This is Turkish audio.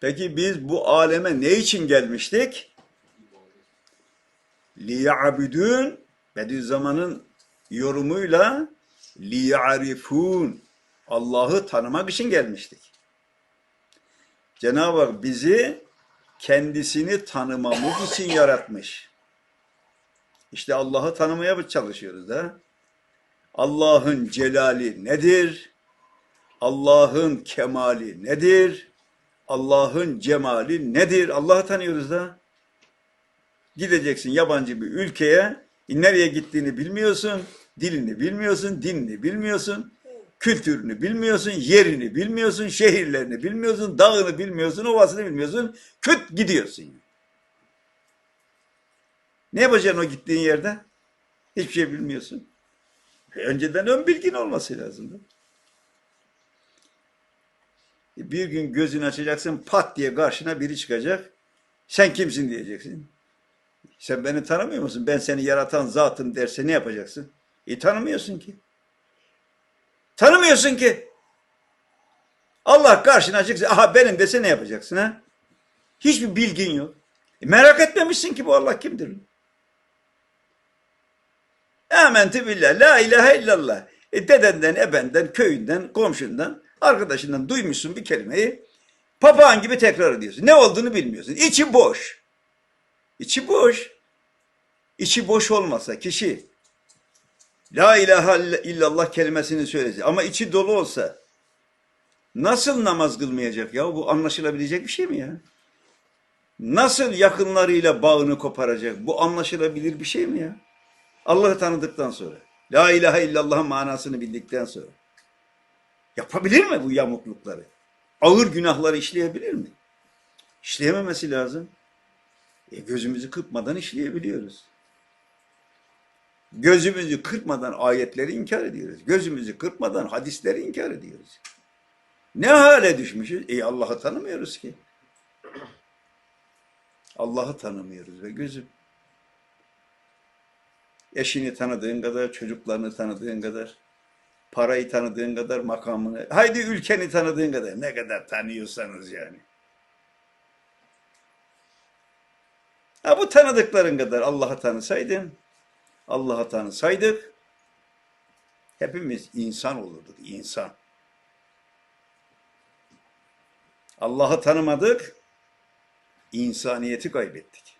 Peki biz bu aleme ne için gelmiştik? liya'budun Bediüzzaman'ın yorumuyla liya'rifun Allah'ı tanımak için gelmiştik. Cenab-ı Hak bizi kendisini tanımamız için yaratmış. İşte Allah'ı tanımaya çalışıyoruz da. Allah'ın celali nedir? Allah'ın kemali nedir? Allah'ın cemali nedir? Allah'ı tanıyoruz da. Gideceksin yabancı bir ülkeye, nereye gittiğini bilmiyorsun, dilini bilmiyorsun, dinini bilmiyorsun, kültürünü bilmiyorsun, yerini bilmiyorsun, şehirlerini bilmiyorsun, dağını bilmiyorsun, ovasını bilmiyorsun, küt gidiyorsun. Ne yapacaksın o gittiğin yerde? Hiçbir şey bilmiyorsun. E, Önceden ön bilgin olması lazım. Bir gün gözünü açacaksın, pat diye karşına biri çıkacak. Sen kimsin diyeceksin. Sen beni tanımıyor musun? Ben seni yaratan zatım derse ne yapacaksın? E tanımıyorsun ki. Tanımıyorsun ki. Allah karşına çıksa, aha benim dese ne yapacaksın ha? Hiçbir bilgin yok. E merak etmemişsin ki bu Allah kimdir? Amentü billah, la ilahe illallah. E dedenden, ebenden, köyünden, komşundan, arkadaşından duymuşsun bir kelimeyi. Papağan gibi tekrar ediyorsun. Ne olduğunu bilmiyorsun. İçi boş. İçi boş. İçi boş olmasa kişi La ilahe illallah kelimesini söylese ama içi dolu olsa nasıl namaz kılmayacak ya? Bu anlaşılabilecek bir şey mi ya? Nasıl yakınlarıyla bağını koparacak? Bu anlaşılabilir bir şey mi ya? Allah'ı tanıdıktan sonra. La ilahe illallah'ın manasını bildikten sonra. Yapabilir mi bu yamuklukları? Ağır günahları işleyebilir mi? İşleyememesi lazım. E, gözümüzü kırpmadan işleyebiliyoruz. Gözümüzü kırpmadan ayetleri inkar ediyoruz. Gözümüzü kırpmadan hadisleri inkar ediyoruz. Ne hale düşmüşüz? E Allah'ı tanımıyoruz ki. Allah'ı tanımıyoruz ve gözüm. Eşini tanıdığın kadar, çocuklarını tanıdığın kadar, parayı tanıdığın kadar, makamını, haydi ülkeni tanıdığın kadar, ne kadar tanıyorsanız yani. Ha bu tanıdıkların kadar Allah'ı tanısaydın, Allah'ı tanısaydık, hepimiz insan olurduk, insan. Allah'ı tanımadık, insaniyeti kaybettik.